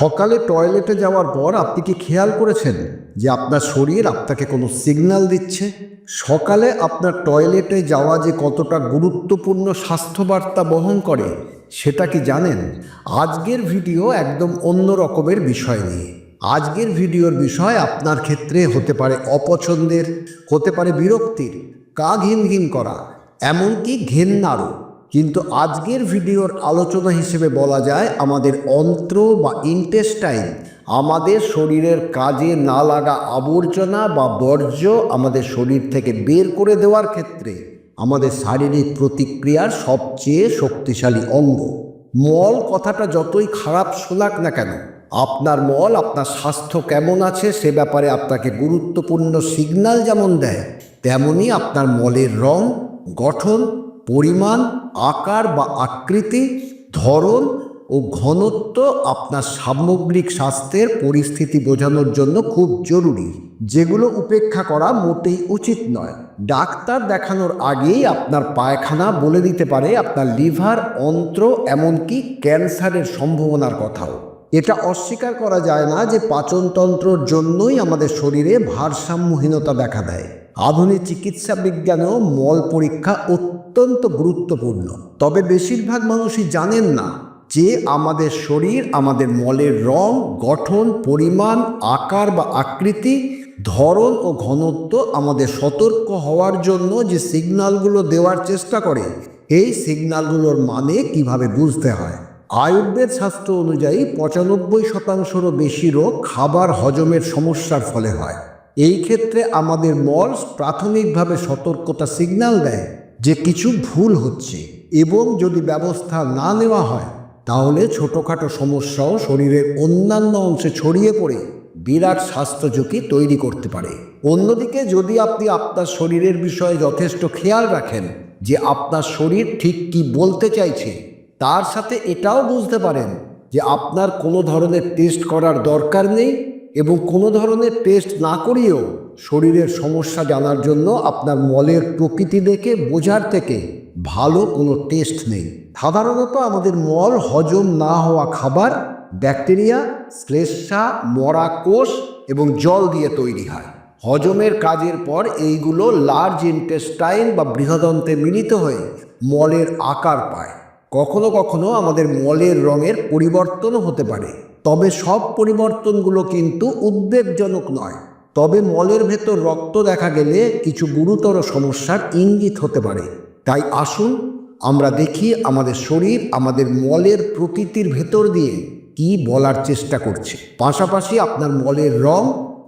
সকালে টয়লেটে যাওয়ার পর আপনি কি খেয়াল করেছেন যে আপনার শরীর আপনাকে কোনো সিগন্যাল দিচ্ছে? সকালে আপনার টয়লেটে যাওয়া যে কতটা গুরুত্বপূর্ণ স্বাস্থ্যবার্তা বহন করে, সেটা কি জানেন? আজকের ভিডিও একদম অন্য রকমের বিষয় নিয়ে। আজকের ভিডিওর বিষয় আপনার ক্ষেত্রে হতে পারে অপছন্দের, হতে পারে বিরক্তির কা ঘিন ঘিন করা, এমনকি ঘেন্নারও। কিন্তু আজকের ভিডিওর আলোচনা হিসেবে বলা যায়, আমাদের অন্ত্র বা ইন্টেস্টাইন আমাদের শরীরের কাজে না লাগা আবর্জনা বা বর্জ্য আমাদের শরীর থেকে বের করে দেওয়ার ক্ষেত্রে আমাদের শারীরিক প্রতিক্রিয়ার সবচেয়ে শক্তিশালী অঙ্গ। মল কথাটা যতই খারাপ শোনাক না কেন, আপনার মল, আপনার স্বাস্থ্য কেমন আছে সে ব্যাপারে আপনাকে গুরুত্বপূর্ণ সিগন্যাল যেমন দেয় তেমনই আপনার মলের রং, গঠন পরিমাণ, আকার বা আকৃতি, ধরন ও ঘনত্ব আপনার সামগ্রিক স্বাস্থ্যের পরিস্থিতি বোঝানোর জন্য খুব জরুরি। যেগুলো উপেক্ষা করা মোটেই উচিত নয়। ডাক্তার দেখানোর আগেই আপনার পায়খানা বলে দিতে পারে আপনার লিভার, অন্ত্র, এমনকি ক্যান্সারের সম্ভাবনার কথাও। এটা অস্বীকার করা যায় না যে পাচনতন্ত্রর জন্যই আমাদের শরীরে ভারসাম্যহীনতা দেখা দেয়। আধুনিক চিকিৎসা বিজ্ঞানেও মল পরীক্ষা অত্যন্ত গুরুত্বপূর্ণ। তবে বেশিরভাগ মানুষই জানেন না যে আমাদের শরীর, আমাদের মলের রং, গঠন, পরিমাণ, আকার বা আকৃতি, ধরন ও ঘনত্ব আমাদের সতর্ক হওয়ার জন্য যে সিগন্যালগুলো দেওয়ার চেষ্টা করে, এই সিগন্যালগুলোর মানে কীভাবে বুঝতে হয়? আয়ুর্বেদ শাস্ত্র অনুযায়ী পঁচানব্বই শতাংশেরও বেশি রোগ খাবার হজমের সমস্যার ফলে হয়। এই ক্ষেত্রে আমাদের মল প্রাথমিকভাবে সতর্কতা সিগন্যাল দেয় যে কিছু ভুল হচ্ছে এবং যদি ব্যবস্থা না নেওয়া হয়, তাহলে ছোটোখাটো সমস্যাও শরীরের অন্যান্য অংশে ছড়িয়ে পড়ে, বিরাট স্বাস্থ্য ঝুঁকি তৈরি করতে পারে। অন্যদিকে, যদি আপনি আপনার শরীরের বিষয়ে যথেষ্ট খেয়াল রাখেন যে আপনার শরীর ঠিক কি বলতে চাইছে, তার সাথে এটাও বুঝতে পারেন যে আপনার কোনো ধরনের টেস্ট করার দরকার নেই এবং কোনো ধরনের টেস্ট না করিয়েও শরীরের সমস্যা জানার জন্য আপনার মলের প্রকৃতি দেখে, বোঝার থেকে ভালো কোনো টেস্ট নেই। সাধারণত আমাদের মল হজম না হওয়া খাবার ব্যাকটেরিয়া, শ্লেষ্মা, মরা কোষ এবং জল দিয়ে তৈরি হয়। হজমের কাজের পর এইগুলো লার্জ ইন্টেস্টাইন বা বৃহদন্তে মিলিত হয়ে মলের আকার পায়। কখনো কখনো আমাদের মলের রঙের পরিবর্তনও হতে পারে। তবে সব পরিবর্তনগুলো কিন্তু উদ্বেগজনক নয়। তবে মলের ভেতর রক্ত দেখা গেলে কিছু গুরুতর সমস্যার ইঙ্গিত হতে পারে। তাই আসুন, আমরা দেখি আমাদের শরীর আমাদের মলের প্রকৃতির ভেতর দিয়ে কি বলার চেষ্টা করছে। পাশাপাশি আপনার মলের রং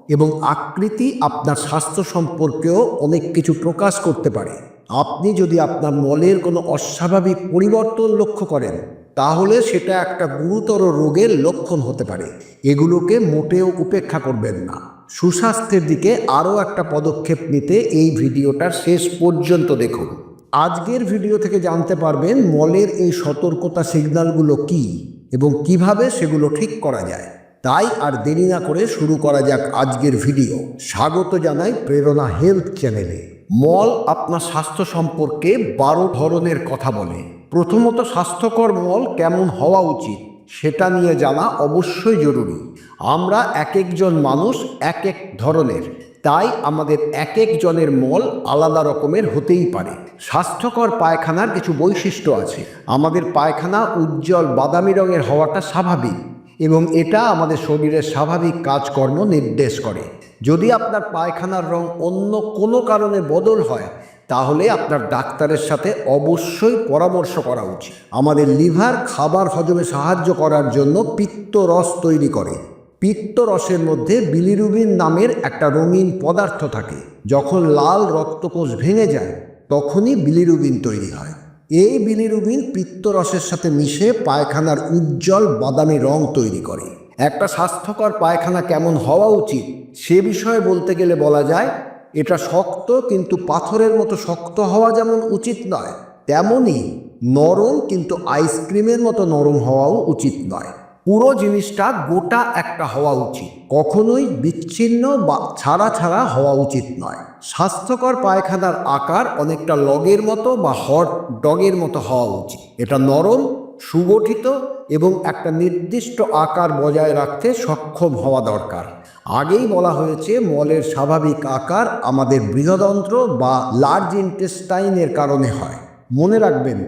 এবং আকৃতি আপনার স্বাস্থ্য সম্পর্কেও অনেক কিছু প্রকাশ করতে পারে। আপনি যদি আপনার মলের কোনো অস্বাভাবিক পরিবর্তন লক্ষ্য করেন তাহলে সেটা একটা গুরুতর রোগের লক্ষণ হতে পারে। এগুলোকে মোটেও উপেক্ষা করবেন না। সুস্বাস্থ্যের দিকে আরও একটা পদক্ষেপ নিতে এই ভিডিওটার শেষ পর্যন্ত দেখুন। আজকের ভিডিও থেকে জানতে পারবেন মলের এই সতর্কতা সিগন্যালগুলো কি এবং কীভাবে সেগুলো ঠিক করা যায়। তাই আর দেরি না করে শুরু করা যাক আজকের ভিডিও। স্বাগত জানাই প্রেরণা হেলথ চ্যানেলে। মল আপনার স্বাস্থ্য সম্পর্কে বারো ধরনের কথা বলে। প্রথমত স্বাস্থ্যকর মল কেমন হওয়া উচিত, সেটা নিয়ে জানা অবশ্যই জরুরি। আমরা এক একজন মানুষ এক এক ধরনের, তাই আমাদের এক একজনের মল আলাদা রকমের হতেই পারে। স্বাস্থ্যকর পায়খানার কিছু বৈশিষ্ট্য আছে। আমাদের পায়খানা উজ্জ্বল বাদামি রঙের হওয়াটা স্বাভাবিক এবং এটা আমাদের শরীরের স্বাভাবিক কাজকর্ম নির্দেশ করে। যদি আপনার পায়খানার রং অন্য কোনো কারণে বদল হয় তাহলে আপনার ডাক্তারের সাথে অবশ্যই পরামর্শ করা উচিত। আমাদের লিভার খাবার হজমে সাহায্য করার জন্য পিত্ত রস তৈরি করে। পিত্ত রসের মধ্যে বিলিরুবিন নামের একটা রঙিন পদার্থ থাকে। যখন লাল রক্তকোষ ভেঙে যায়, তখনই বিলিরুবিন তৈরি হয়। এই বিলিরুবিন পিত্তরসের সাথে মিশে পায়খানার উজ্জ্বল বাদামি রং তৈরি করে। একটা স্বাস্থ্যকর পায়খানা কেমন হওয়া উচিত, সে বিষয়ে বলতে গেলে বলা যায় এটা শক্ত কিন্তু পাথরের মতো শক্ত হওয়া যেমন উচিত নয় তেমনই নরম কিন্তু আইসক্রিমের মতো নরম হওয়াও উচিত নয়। পুরো জিনিসটা গোটা একটা হওয়া উচিত, কখনোই বিচ্ছিন্ন বা ছাড়া ছাড়া হওয়া উচিত নয়। স্বাস্থ্যকর পায়খানার আকার অনেকটা লগের মতো বা হট ডগের মতো হওয়া উচিত। এটা নরম সুগঠিত এবং একটা নির্দিষ্ট আকার বজায় রাখতে সক্ষম হওয়া দরকার। আগেই বলা হয়েছে, মলের স্বাভাবিক আকার আমাদের বৃহদন্ত্র বা লার্জ ইন্টেস্টাইনের কারণে হয়। মনে রাখবেন,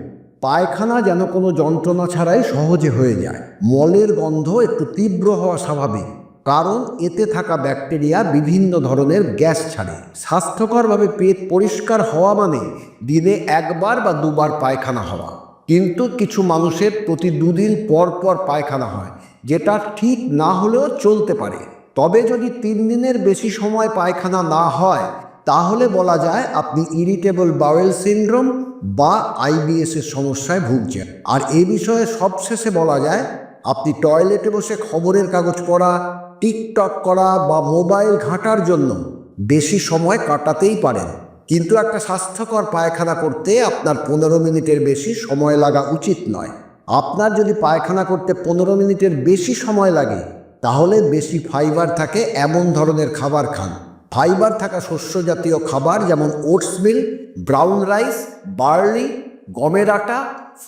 পায়খানা যেন কোনো যন্ত্রণা ছাড়াই সহজে হয়ে যায়। মলের গন্ধ একটু তীব্র হওয়া স্বাভাবিক, কারণ এতে থাকা ব্যাকটেরিয়া বিভিন্ন ধরনের গ্যাস ছাড়ে। স্বাস্থ্যকরভাবে পেট পরিষ্কার হওয়া মানে দিনে একবার বা দুবার পায়খানা হওয়া। কিন্তু কিছু মানুষের প্রতি দুদিন পর পর পায়খানা হয়, যেটা ঠিক না হলেও চলতে পারে। তবে যদি তিন দিনের বেশি সময় পায়খানা না হয়, তাহলে বলা যায় আপনি ইরিটেবল বাওয়েল সিনড্রোম বা আইবিএসের সমস্যায় ভুগছেন। আর এ বিষয়ে সবশেষে বলা যায়, আপনি টয়লেটে বসে খবরের কাগজ পড়া, টিকটক করা বা মোবাইল ঘাঁটার জন্য বেশি সময় কাটাতেই পারেন। কিন্তু একটা স্বাস্থ্যকর পায়খানা করতে আপনার পনেরো মিনিটের বেশি সময় লাগা উচিত নয়। আপনার যদি পায়খানা করতে পনেরো মিনিটের বেশি সময় লাগে, তাহলে বেশি ফাইবার থাকে এমন ধরনের খাবার খান। ফাইবার থাকা শস্য জাতীয় খাবার যেমন oats meal, brown rice, barley, গমের আটা,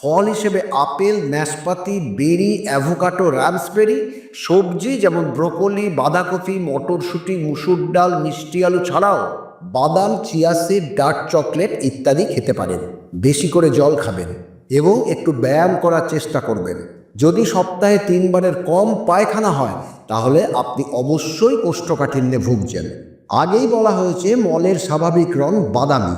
ফল হিসেবে আপেল ন্যাশপাতি বেরি অ্যাভোকাটো রামসবেরি সবজি যেমন ব্রোকলি, বাঁধাকপি, মটরশুঁটি, মুসুর ডাল, মিষ্টি আলু ছাড়াও বাদাম, চিয়া সিড, ডার্ক চকলেট ইত্যাদি খেতে পারেন। বেশি করে জল খাবেন এবং একটু ব্যায়াম করার চেষ্টা করবেন। যদি সপ্তাহে তিনবারের কম পায়খানা হয়, তাহলে আপনি অবশ্যই কোষ্ঠকাঠিন্যে ভুগছেন। আগেই বলা হয়েছে, মলের স্বাভাবিক রং বাদামি।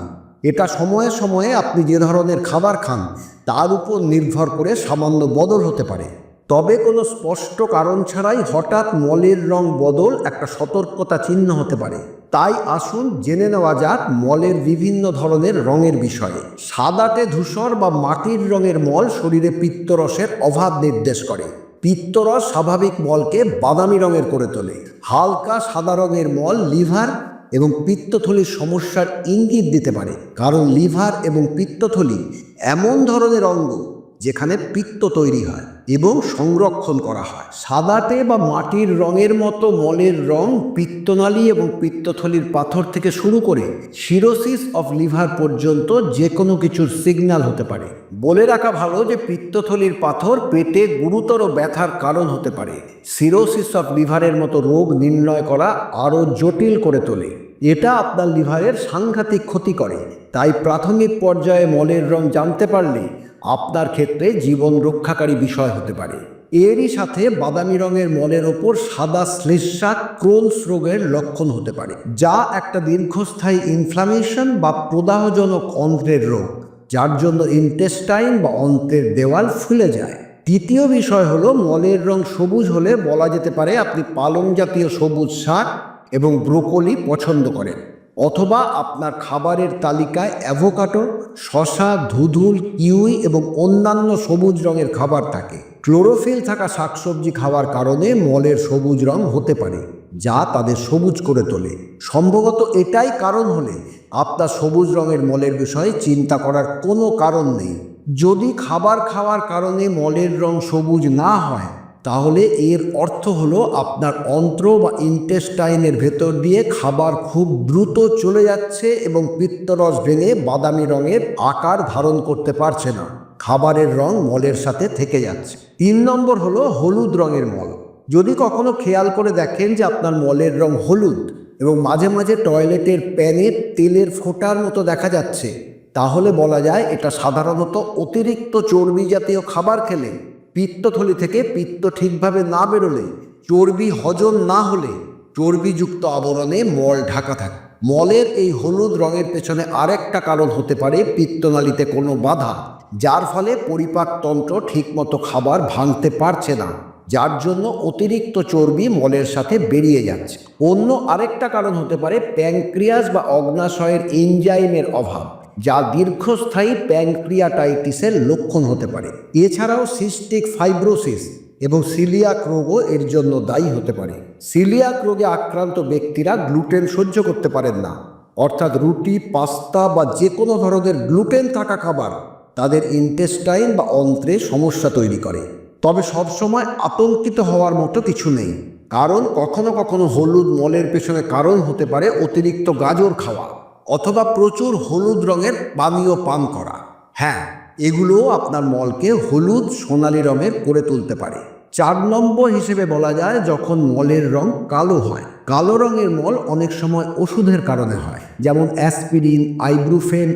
এটা সময়ে সময়ে আপনি যে ধরনের খাবার খান, তার উপর নির্ভর করে সামান্য বদল হতে পারে। তবে কোনো স্পষ্ট কারণ ছাড়াই হঠাৎ মলের রং বদল একটা সতর্কতা চিহ্ন হতে পারে। তাই আসুন জেনে নেওয়া যাক মলের বিভিন্ন ধরনের রঙের বিষয়ে। সাদাটে ধূসর বা মাটির রঙের মল শরীরে পিত্তরসের অভাব নির্দেশ করে। পিত্তরস স্বাভাবিক মলকে বাদামি রঙের করে তোলে। হালকা সাদা রঙের মল লিভার এবং পিত্তথলির সমস্যার ইঙ্গিত দিতে পারে। কারণ লিভার এবং পিত্তথলি এমন ধরনের অঙ্গ যেখানে পিত্ত তৈরি হয় এবং সংরক্ষণ করা হয়। সাদাটে বা মাটির রঙের মতো মলের রং পিত্তনালী এবং পিত্তথলির পাথর থেকে শুরু করে সিরোসিস অফ লিভার পর্যন্ত যে কোনো কিছুর সিগন্যাল হতে পারে। বলে রাখা ভালো যে পিত্তথলির পাথর পেটে গুরুতর ব্যথার কারণ হতে পারে। সিরোসিস অফ লিভারের মতো রোগ নির্ণয় করা আরও জটিল করে তোলে। এটা আপনার লিভারের সাংঘাতিক ক্ষতি করে। তাই প্রাথমিক পর্যায়ে মলের রং জানতে পারলে আপনার ক্ষেত্রে জীবন রক্ষাকারী বিষয় হতে পারে। এরই সাথে বাদামি রঙের মলের ওপর সাদা শ্লেষা ক্রোনস রোগের লক্ষণ হতে পারে, যা একটা দীর্ঘস্থায়ী ইনফ্লামেশন বা প্রদাহজনক অন্ত্রের রোগ, যার জন্য ইন্টেস্টাইন বা অন্ত্রের দেওয়াল ফুলে যায়। তৃতীয় বিষয় হলো, মলের রং সবুজ হলে বলা যেতে পারে আপনি পালং জাতীয় সবুজ শাক এবং ব্রোকলি পছন্দ করেন। অথবা আপনার খাবারের তালিকায় অ্যাভোকাটো শশা, ধুধুল, কিউই এবং অন্যান্য সবুজ রঙের খাবার থাকে। ক্লোরোফিল থাকা শাকসবজি খাওয়ার কারণে মলের সবুজ রং হতে পারে, যা তাদের সবুজ করে তোলে। সম্ভবত এটাই কারণ হলে আপনার সবুজ রঙের মলের বিষয়ে চিন্তা করার কোনো কারণ নেই। যদি খাবার খাওয়ার কারণে মলের রং সবুজ না হয় তাহলে এর অর্থ হলো আপনার অন্ত্র বা ইন্টেস্টাইনের ভেতর দিয়ে খাবার খুব দ্রুত চলে যাচ্ছে এবং পিত্তরস ভেঙে বাদামি রঙের আকার ধারণ করতে পারছে না। খাবারের রং মলের সাথে থেকে যাচ্ছে। তিন নম্বর হলো হলুদ রঙের মল। যদি কখনো খেয়াল করে দেখেন যে আপনার মলের রং হলুদ এবং মাঝে মাঝে টয়লেটের প্যানের তেলের ফোঁটার মতো দেখা যাচ্ছে, তাহলে বলা যায় এটা সাধারণত অতিরিক্ত চর্বি জাতীয় খাবার খেলে। পিত্তথলি থেকে পিত্ত ঠিকভাবে না বেরোলে, চর্বি হজম না হলে চর্বিযুক্ত আবরণে মল ঢাকা থাকে। মলের এই হলুদ রঙের পেছনে আরেকটা কারণ হতে পারে পিত্তনালীতে কোনো বাধা, যার ফলে পরিপাকতন্ত্র ঠিকমতো খাবার ভাঙতে পারছে না, যার জন্য অতিরিক্ত চর্বি মলের সাথে বেরিয়ে যাচ্ছে। অন্য আরেকটা কারণ হতে পারে প্যাংক্রিয়াস বা অগ্নাশয়ের এনজাইমের অভাব। যা দীর্ঘস্থায়ী প্যাংক্রিয়াটাইটিসের লক্ষণ হতে পারে। এছাড়াও সিস্টিক ফাইব্রোসিস এবং সিলিয়াক রোগও এর জন্য দায়ী হতে পারে। সিলিয়াক রোগে আক্রান্ত ব্যক্তিরা গ্লুটেন সহ্য করতে পারেন না। অর্থাৎ রুটি, পাস্তা বা যে কোনো ধরনের গ্লুটেন থাকা খাবার তাদের ইন্টেস্টাইন বা অন্ত্রে সমস্যা তৈরি করে। তবে সবসময় আতঙ্কিত হওয়ার মতো কিছু নেই। কারণ কখনো কখনো হলুদ মলের পেছনে কারণ হতে পারে অতিরিক্ত গাজর খাওয়া। অথবা প্রচুর হলুদ রঙের পানীয় পান করা। হ্যাঁ এগুলোও আপনার মলকে হলুদ সোনালি রঙের করে তুলতে পারে। চার নম্বর হিসেবে বলা যায় যখন মলের রং কালো হয়। কালো রঙের মল অনেক সময় ওষুধের কারণে হয়, যেমন অ্যাসপিরিন, আইব্রুফেন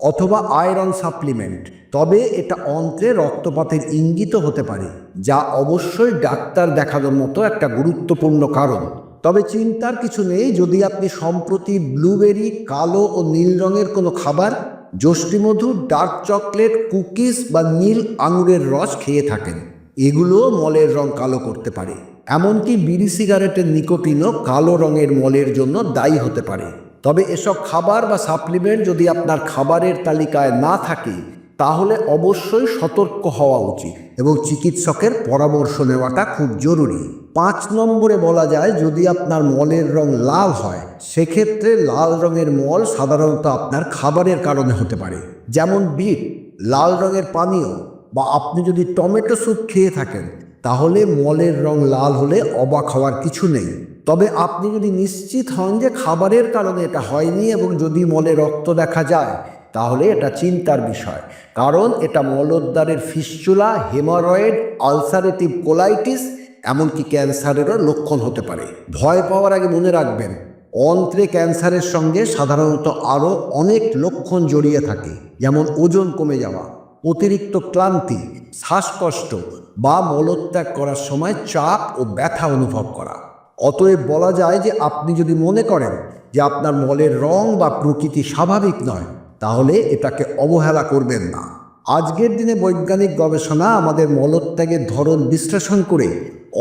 অথবা আয়রন সাপ্লিমেন্ট। তবে এটা অন্ত্রে রক্তপাতের ইঙ্গিত হতে পারে, যা অবশ্যই ডাক্তার দেখানোর মতো একটা গুরুত্বপূর্ণ কারণ। তবে চিন্তার কিছু নেই, যদি আপনি সম্প্রতি ব্লুবেরি, কালো ও নীল রঙের কোনো খাবার যষ্টিমধু ডার্ক চকলেট, কুকিজ বা নীল আঙুরের রস খেয়ে থাকেন। এগুলোও মলের রং কালো করতে পারে। এমনকি বিড়ি সিগারেটের নিকোটিনও কালো রঙের মলের জন্য দায়ী হতে পারে। তবে এসব খাবার বা সাপ্লিমেন্ট যদি আপনার খাবারের তালিকায় না থাকে তাহলে অবশ্যই সতর্ক হওয়া উচিত এবং চিকিৎসকের পরামর্শ নেওয়াটা খুব জরুরি। পাঁচ নম্বরে বলা যায়, যদি আপনার মলের রং লাল হয়, সেক্ষেত্রে লাল রঙের মল সাধারণত আপনার খাবারের কারণে হতে পারে। যেমন বিট, লাল রঙের পানীয় বা আপনি যদি টমেটো স্যুপ খেয়ে থাকেন, তাহলে মলের রং লাল হলে অবাক হওয়ার কিছু নেই। তবে আপনি যদি নিশ্চিত হন যে খাবারের কারণে এটা হয়নি এবং যদি মলে রক্ত দেখা যায় তাহলে এটা চিন্তার বিষয়। কারণ এটা মলোদ্বারের ফিস্চুলা হেমারয়েড, আলসারেটিভ কোলাইটিস, এমনকি ক্যান্সারেরও লক্ষণ হতে পারে। ভয় পাওয়ার আগে মনে রাখবেন, অন্ত্রে ক্যান্সারের সঙ্গে সাধারণত আরও অনেক লক্ষণ জড়িয়ে থাকে, যেমন ওজন কমে যাওয়া, অতিরিক্ত ক্লান্তি, শ্বাসকষ্ট বা মলত্যাগ করার সময় চাপ ও ব্যথা অনুভব করা। অতএব বলা যায় যে আপনি যদি মনে করেন যে আপনার মলের রং বা প্রকৃতি স্বাভাবিক নয় তাহলে এটাকে অবহেলা করবেন না। আজকের দিনে বৈজ্ঞানিক গবেষণা আমাদের মলত্যাগের ধরন বিশ্লেষণ করে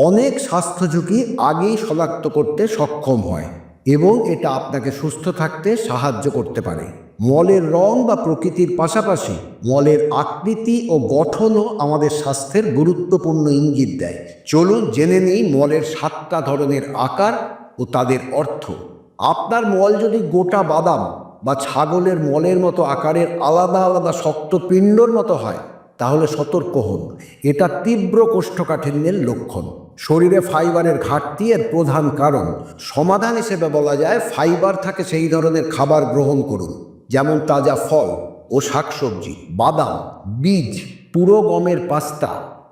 অনেক স্বাস্থ্য ঝুঁকি আগেই শনাক্ত করতে সক্ষম হয় এবং এটা আপনাকে সুস্থ থাকতে সাহায্য করতে পারে। মলের রং বা প্রকৃতির পাশাপাশি মলের আকৃতি ও গঠনও আমাদের স্বাস্থ্যের গুরুত্বপূর্ণ ইঙ্গিত দেয়। চলুন জেনে নিই মলের সাতটা ধরনের আকার ও তাদের অর্থ। আপনার মল যদি গোটা বাদাম বা ছাগলের মলের মতো আকারের আলাদা আলাদা শক্ত পিণ্ডর মতো হয়, তাহলে সতর্ক হন। এটা তীব্র কোষ্ঠকাঠিন্যের লক্ষণ। শরীরে ফাইবারের ঘাটতি এর প্রধান কারণ। সমাধান হিসেবে বলা যায়, ফাইবার থাকে সেই ধরনের খাবার গ্রহণ করুন, যেমন তাজা ফল ও শাকসবজি, বাদাম, বীজ, পুরো গমের পাস্তা,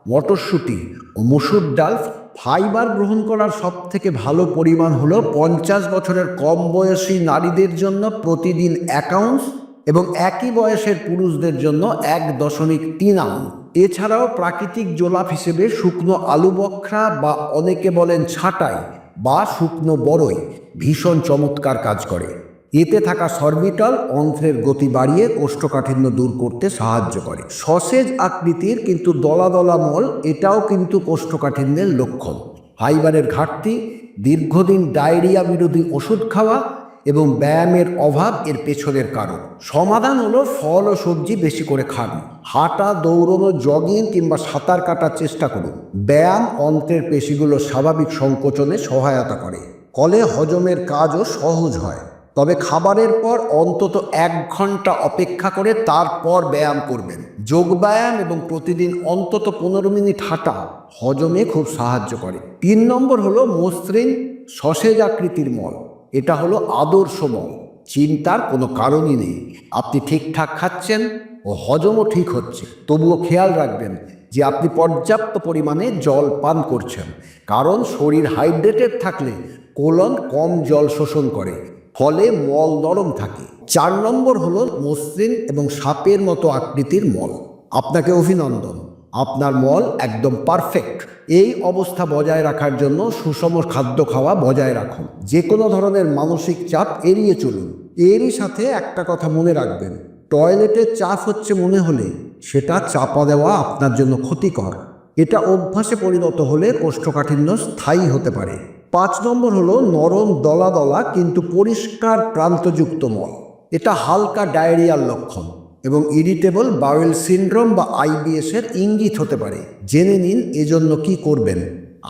মটরশুঁটি ও মসুর ডাল ফাইবার গ্রহণ করার সব থেকে ভালো পরিমাণ হলো পঞ্চাশ বছরের কম বয়সী নারীদের জন্য প্রতিদিন এক আউন্স এবং একই বয়সের পুরুষদের জন্য এক দশমিক তিন আউন্স। এছাড়াও প্রাকৃতিক জোলাপ হিসেবে শুকনো আলু বখরা বা অনেকে বলেন ছাঁটাই বা শুকনো বড়ই ভীষণ চমৎকার কাজ করে। এতে থাকা সরবিটল অন্ত্রের গতি বাড়িয়ে কোষ্ঠকাঠিন্য দূর করতে সাহায্য করে। সসেজ আকৃতির কিন্তু দলা দলা মল এটাও কিন্তু কোষ্ঠকাঠিন্যের লক্ষণ। ফাইবারের ঘাটতি, দীর্ঘদিন ডায়রিয়া বিরোধী ওষুধ খাওয়া এবং ব্যায়ামের অভাব এর পেছনের কারণ। সমাধান হলো ফল ও সবজি বেশি করে খান। হাঁটা, দৌড়নো, জগিং কিংবা সাঁতার কাটার চেষ্টা করুন। ব্যায়াম অন্ত্রের পেশিগুলো স্বাভাবিক সংকোচনে সহায়তা করে। ফলে হজমের কাজও সহজ হয়। তবে খাবারের পর অন্তত এক ঘণ্টা অপেক্ষা করে তারপর ব্যায়াম করবেন। যোগব্যায়াম এবং প্রতিদিন অন্তত পনেরো মিনিট হাঁটা হজমে খুব সাহায্য করে। তিন নম্বর হলো মসৃণ সসেজ আকৃতির মল। এটা হলো আদর্শ মল। চিন্তার কোনো কারণই নেই। আপনি ঠিকঠাক খাচ্ছেন ও হজমও ঠিক হচ্ছে। তবুও খেয়াল রাখবেন যে আপনি পর্যাপ্ত পরিমাণে জল পান করছেন। কারণ শরীর হাইড্রেটেড থাকলে কোলন কম জল শোষণ করে। ফলে মল নরম থাকে। চার নম্বর হলো মসৃণ এবং সাপের মতো আকৃতির মল। আপনাকে অভিনন্দন। আপনার মল একদম পারফেক্ট এই অবস্থা বজায় রাখার জন্য সুষম খাদ্য খাওয়া বজায় রাখুন। যে কোনো ধরনের মানসিক চাপ এড়িয়ে চলুন। এরই সাথে একটা কথা মনে রাখবেন। টয়লেটে চাপ হচ্ছে মনে হলে সেটা চাপা দেওয়া আপনার জন্য ক্ষতিকর। এটা অভ্যাসে পরিণত হলে কোষ্ঠকাঠিন্য স্থায়ী হতে পারে। পাঁচ নম্বর হলো নরম দলা দলা কিন্তু পরিষ্কার প্রান্তযুক্ত মল। এটা হালকা ডায়রিয়ার লক্ষণ এবং ইরিটেবল বাউল সিনড্রোম বা আইবিএস এর ইঙ্গিত হতে পারে। জেনে নিন এজন্য কি করবেন।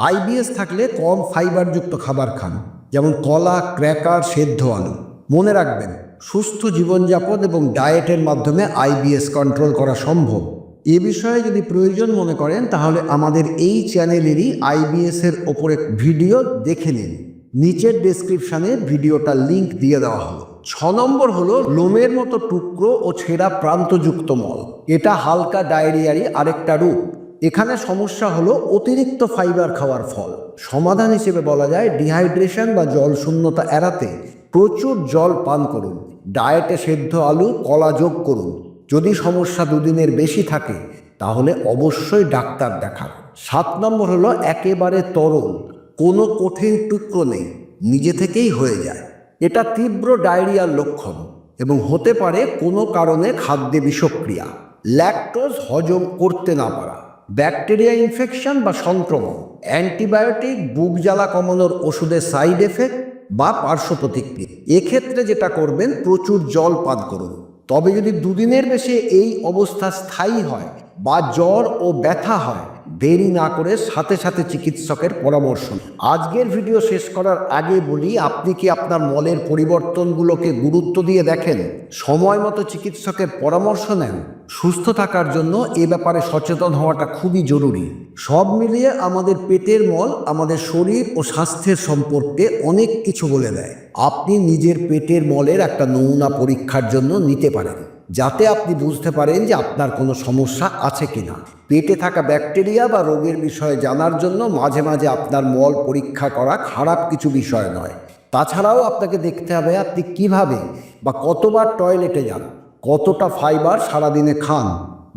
আইবিএস থাকলে কম ফাইবারযুক্ত খাবার খান, যেমন কলা, ক্র্যাকার, সেদ্ধ আলু। মনে রাখবেন, সুস্থ জীবনযাপন এবং ডায়েটের মাধ্যমে আইবিএস কন্ট্রোল করা সম্ভব। এ বিষয়ে যদি প্রয়োজন মনে করেন, তাহলে আমাদের এই চ্যানেলেরই আইবিএস এর ওপরে ভিডিও দেখে নিন। নিচের ডেসক্রিপশানে ভিডিওটার লিংক দিয়ে দেওয়া হলো। ছ নম্বর হলো লোমের মতো টুকরো ও ছেঁড়া প্রান্তযুক্ত মল। এটা হালকা ডায়রিয়ারই আরেকটা রূপ। এখানে সমস্যা হলো অতিরিক্ত ফাইবার খাওয়ার ফল। সমাধান হিসেবে বলা যায় ডিহাইড্রেশন বা জল শূন্যতা এড়াতে প্রচুর জল পান করুন। ডায়েটে সেদ্ধ আলু, কলা যোগ করুন। যদি সমস্যা দুদিনের বেশি থাকে, তাহলে অবশ্যই ডাক্তার দেখান। সাত নম্বর হলো একেবারে তরল, কোনো কঠিন টুকরো নেই, নিজে থেকেই হয়ে যায়। এটা তীব্র ডায়রিয়ার লক্ষণ এবং হতে পারে কোনো কারণে খাদ্যে বিষক্রিয়া। ল্যাকটোজ হজম করতে না পারা, ব্যাকটেরিয়া ইনফেকশন বা সংক্রমণ, অ্যান্টিবায়োটিক, বুক জ্বালা কমানোর ওষুধের সাইড এফেক্ট বা পার্শ্ব প্রতিক্রিয়া। এক্ষেত্রে যেটা করবেন, প্রচুর জল পান করুন। তবে যদি দুদিনের বেশি এই অবস্থা স্থায়ী হয় বা জ্বর ও ব্যথা হয় দেরি না করে সাথে সাথে চিকিৎসকের পরামর্শ আজকের ভিডিও শেষ করার আগে বলি, আপনি কি আপনার মলের পরিবর্তনগুলোকে গুরুত্ব দিয়ে দেখেন? সময় মতো চিকিৎসকের পরামর্শ নেন। সুস্থ থাকার জন্য এ ব্যাপারে সচেতন হওয়াটা খুবই জরুরি। সব মিলিয়ে আমাদের পেটের মল, আমাদের শরীর ও স্বাস্থ্যের সম্পর্কে অনেক কিছু বলে দেয়। আপনি নিজের পেটের মলের একটা নমুনা পরীক্ষার জন্য নিতে পারেন। যাতে আপনি বুঝতে পারেন যে আপনার কোনো সমস্যা আছে কি না পেটে থাকা ব্যাকটেরিয়া বা রোগের বিষয়ে জানার জন্য মাঝে মাঝে আপনার মল পরীক্ষা করা খারাপ কিছু বিষয় নয়। তাছাড়াও আপনাকে দেখতে হবে আপনি কীভাবে বা কতবার টয়লেটে যান, কতটা ফাইবার সারাদিনে খান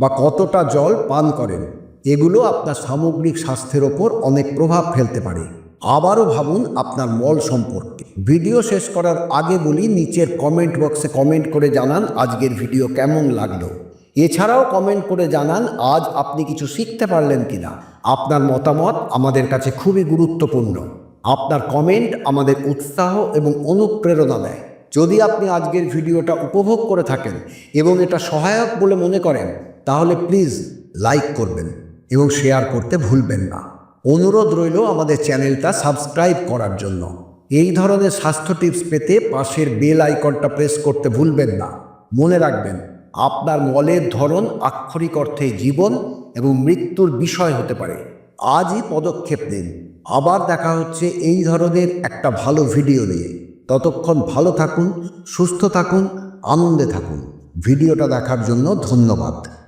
বা কতটা জল পান করেন, এগুলো আপনার সামগ্রিক স্বাস্থ্যের ওপর অনেক প্রভাব ফেলতে পারে। আবারও ভাবুন আপনার মল সম্পর্কে। ভিডিও শেষ করার আগে বলি, নিচের কমেন্ট বক্সে কমেন্ট করে জানান আজকের ভিডিও কেমন লাগল। এছাড়াও কমেন্ট করে জানান, আজ আপনি কিছু শিখতে পারলেন কিনা। আপনার মতামত আমাদের কাছে খুবই গুরুত্বপূর্ণ। আপনার কমেন্ট আমাদের উৎসাহ এবং অনুপ্রেরণা দেয়। যদি আপনি আজকের ভিডিওটা উপভোগ করে থাকেন এবং এটা সহায়ক বলে মনে করেন, তাহলে প্লিজ লাইক করবেন এবং শেয়ার করতে ভুলবেন না। অনুরোধ রইল আমাদের চ্যানেলটা সাবস্ক্রাইব করার জন্য। এই ধরনের স্বাস্থ্য টিপস পেতে পাশের বেল আইকনটা প্রেস করতে ভুলবেন না। মনে রাখবেন, আপনার মলের ধরন আক্ষরিক অর্থে জীবন এবং মৃত্যুর বিষয় হতে পারে। আজই পদক্ষেপ নিন। আবার দেখা হচ্ছে এই ধরনের একটা ভালো ভিডিও নিয়ে। ততক্ষণ ভালো থাকুন, সুস্থ থাকুন, আনন্দে থাকুন। ভিডিওটা দেখার জন্য ধন্যবাদ।